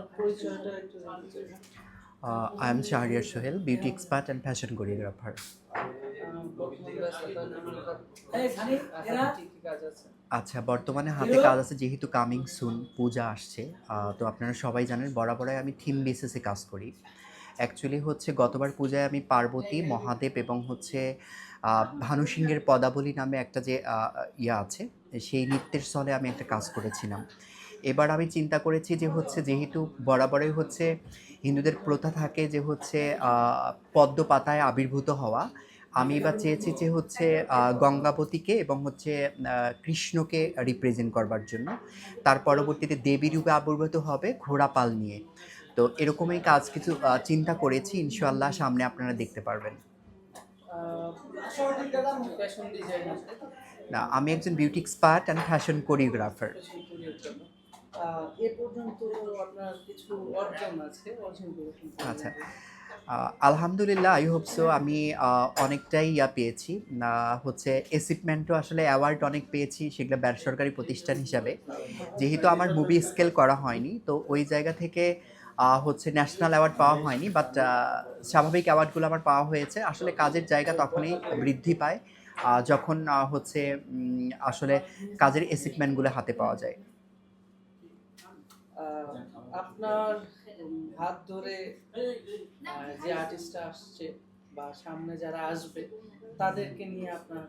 আপনার পরিচয়টা Shahriar Sohel beauty expert I fashion Shahriar Sohel, beauty expert and fashion choreographer. Ah, বর্তমান ব্যস্ততার নানা হাতে কি কি কাজ আছে আচ্ছা বর্তমানে হাতে কাজ আছে যেহেতু কামিং সুন পূজা আসছে তো আপনারা সবাই জানেন বরাবরই আমি থিম বেসিসে কাজ করি। অ্যাকচুয়ালি হচ্ছে গতবার পূজায় আমি পার্বতী মহাদেব এবং হচ্ছে আহ, ভানু সিংহের পদাবলী নামে একটা যে ইয়া আছে সেই নৃত্যের স্থলে আমি একটা কাজ করেছিলাম। এবার আমি চিন্তা করেছি যে হচ্ছে যেহেতু বরাবরই হচ্ছে হিন্দুদের প্রথা থাকে যে হচ্ছে পদ্ম পাতায় আবির্ভূত হওয়া আমি এবার চেয়েছি যে হচ্ছে আহ, গঙ্গাবতীকে এবং হচ্ছে কৃষ্ণকে রিপ্রেজেন্ট করবার জন্য। তার পরবর্তীতে দেবী রূপে আবির্ভূত হবে ঘোড়াপাল নিয়ে। তো এরকমই কাজ কিছু চিন্তা করেছি ইনশাল্লাহ সামনে আপনারা দেখতে পারবেন। না আমি একজন beauty expert and fashion choreographer এ পর্যন্ত আপনার কিছু অর্জন আছে অর্জন করেছেন আচ্ছা। আলহামদুলিল্লাহ আই হোপ সো আমি অনেকটাই ইয়া পেয়েছি। হচ্ছে অ্যাচিভমেন্টও আসলে অ্যাওয়ার্ড অনেক পেয়েছি সেগুলো বেসরকারি প্রতিষ্ঠান হিসাবে। যেহেতু আমার মুভি স্কেল করা হয়নি তো ওই জায়গা থেকে হচ্ছে ন্যাশনাল অ্যাওয়ার্ড পাওয়া হয়নি বাট স্বাভাবিক অ্যাওয়ার্ডগুলো আমার পাওয়া হয়েছে। আসলে কাজের জায়গা তখনই বৃদ্ধি পায় যখন হচ্ছে আসলে কাজের অ্যাচিভমেন্টগুলো হাতে পাওয়া যায়। আপনার হাত ধরে যে আর্টিস্টরা আসছে বা সামনে যারা আসবে তাদেরকে নিয়ে আপনার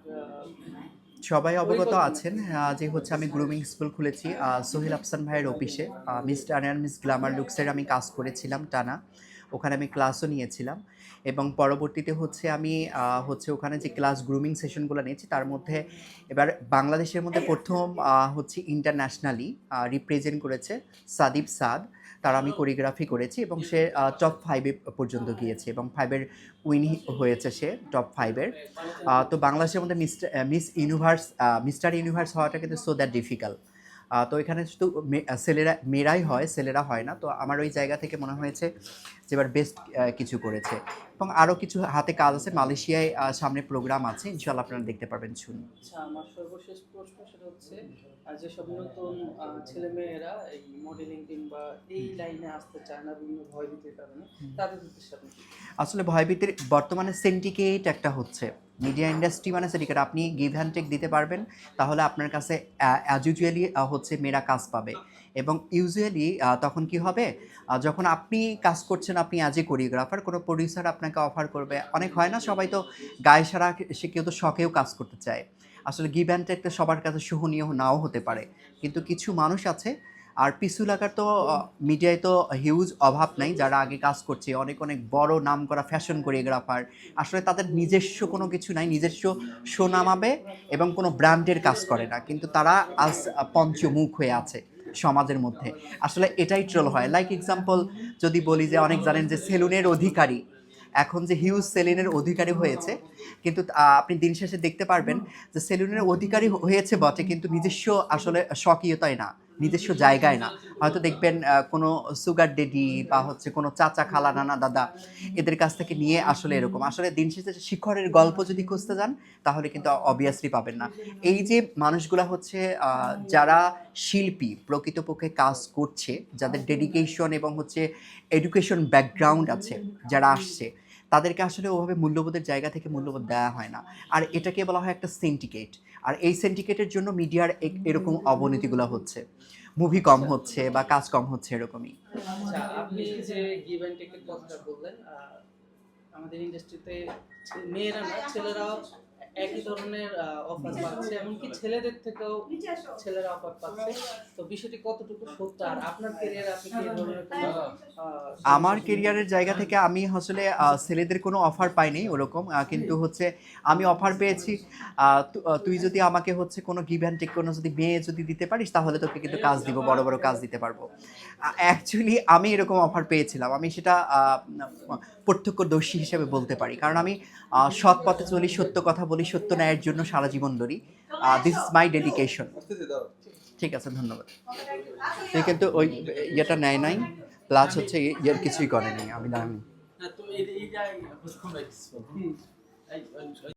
সবাই অবগত আছেন যে হচ্ছে আমি গ্রুমিং স্কুল খুলেছি সোহেল আফসান ভাইয়ের অফিসে মিস টানার মিস গ্লামার লুকসের আমি কাজ করেছিলাম টানা। ওখানে আমি ক্লাসও নিয়েছিলাম এবং পরবর্তীতে হচ্ছে আমি হচ্ছে ওখানে যে ক্লাস গ্রুমিং সেশনগুলো নিয়েছি, তার মধ্যে এবার বাংলাদেশের মধ্যে প্রথম হচ্ছে ইন্টারন্যাশনালি রিপ্রেজেন্ট করেছে সাদিব সাদ। তার আমি কোরিওগ্রাফি করেছি এবং সে টপ ফাইভে পর্যন্ত গিয়েছে এবং ফাইভের উইন হয়েছে সে টপ ফাইভের তো বাংলাদেশের মধ্যে mister miss universe mister universe হওয়াটা কিন্তু সো দ্যাট ডিফিকাল্ট তো এখানে শুধু ছেলেরা মেয়েরাই হয় ছেলেরা হয় না। তো আমার ওই জায়গা থেকে মনে হয়েছে যে এবার বেস্ট কিছু করেছে। এবং আরও কিছু হাতে কাজ আছে। মালয়েশিয়ায় সামনে প্রোগ্রাম আছে। ইনশাল্লাহ আপনারা দেখতে পারবেন শুনুন আচ্ছা আমার সর্বশেষ প্রশ্ন সেটা হচ্ছে যেসব নতুন ছেলে মেয়েরা এই মডেলিং কিংবা এই লাইনে আসতে চায় না বিভিন্ন ভয়ভীতির কারণে তাদের উদ্দেশ্যে? আসলে ভয়ভীতির বর্তমানে সেন্টিকেট একটা হচ্ছে। মিডিয়া ইন্ডাস্ট্রি মানে সেটিকে আপনি গিভ হ্যান্ড টেক দিতে পারবেন, তাহলে আপনার কাছে অ্যাজ ইউজুয়ালি হচ্ছে মেয়েরা কাজ পাবে। এবং ইউজুয়ালি তখন কি হবে? যখন আপনি কাজ করছেন, আপনি অ্যাজ এ কোরিওগ্রাফার কোনো প্রডিউসার আপনাকে অফার করবে। অনেক হয় না, সবাই তো গায়ে সারা সে কেউ তো শখেও কাজ করতে চায়। আসলে গিভ অ্যান্ড তো সবার কাছে সহনীয় নাও হতে পারে। কিন্তু কিছু মানুষ আছে আর পিছু লাগার তো মিডিয়ায় তো হিউজ অভাব নাই যারা আগে কাজ করছে অনেক অনেক বড় নাম করা ফ্যাশন কোরিওগ্রাফার আসলে তাদের নিজস্ব কোনো কিছু নাই নিজস্ব শো নামাবে এবং কোনো ব্র্যান্ডের কাজ করে না কিন্তু তারা আজ পঞ্চমুখ হয়ে আছে সমাজের মধ্যে। আসলে এটাই ট্রোল হয়। লাইক এক্সাম্পল যদি বলি যে অনেক জানেন যে সেলুনের অধিকারী এখন যে হিউজ সেলুনের অধিকারী হয়েছে কিন্তু আপনি দিন শেষে দেখতে পারবেন যে সেলুনের অধিকারী হয়েছে বটে কিন্তু নিজস্ব আসলে স্বকীয়তায় না। নিজস্ব জায়গায় না। হয়তো দেখবেন কোনো সুগার ডেডি বা হচ্ছে কোনো চাচা, খালা, নানা, দাদা এদের কাছ থেকে নিয়ে আসলে এরকম। আসলে দিন শেষে শিখরের গল্প যদি খুঁজতে যান, তাহলে কিন্তু অবভিয়াসলি পাবেন না। এই যে মানুষগুলা হচ্ছে যারা শিল্পী, প্রকৃতপক্ষে কাজ করছে, যাদের ডেডিকেশন এবং হচ্ছে এডুকেশন ব্যাকগ্রাউন্ড আছে, যারা আসছে তাদেরকে আসলে ওভাবে মূল্যবোধের জায়গা থেকে মূল্যবোধ দেওয়া হয় না। আর এটাকে বলা হয় একটা সিন্ডিকেট আর এই সিন্ডিকেটের জন্য মিডিয়ার এরকম অবনতিগুলো হচ্ছে। মুভি কম হচ্ছে বা কাজ কম হচ্ছে এরকমই। আচ্ছা আমাদের ইন্ডাস্ট্রিতে মেয়েরা না, ছেলেরাও একই ধরনের অফার পাচ্ছে এমনকি ছেলেদের থেকেও ছেলেরা অফার পাচ্ছে। তো বিষয়টি কতটুকু সত্য? আর আপনার ক্যারিয়ারে আপনি কি ধরনের আমার কেরিয়ারের জায়গা থেকে আমি আসলে ছেলেদের কোনো অফার পাইনি ওরকম কিন্তু হচ্ছে আমি অফার পেয়েছি তুই যদি আমাকে হচ্ছে কোনো গিভ অ্যান্ড টেক কোনো যদি মেয়ে যদি দিতে পারিস তাহলে তোকে কিন্তু কাজ দিব বড় বড় কাজ দিতে পারব। অ্যাকচুয়ালি আমি এরকম অফার পেয়েছিলাম। আমি সেটা আহ, প্রত্যক্ষদর্শী হিসেবে বলতে পারি। কারণ আমি সৎ পথে চলি সত্য কথা বলি সত্য ন্যায়ের জন্য সারা জীবন ধরি। দিস ইজ মাই ডেডিকেশন ঠিক আছে ধন্যবাদ। তুই কিন্তু ওই ইয়েটা নেয় নাই। প্লাস হচ্ছে ইয়ের কিছুই করেনি নাই আমি জানি।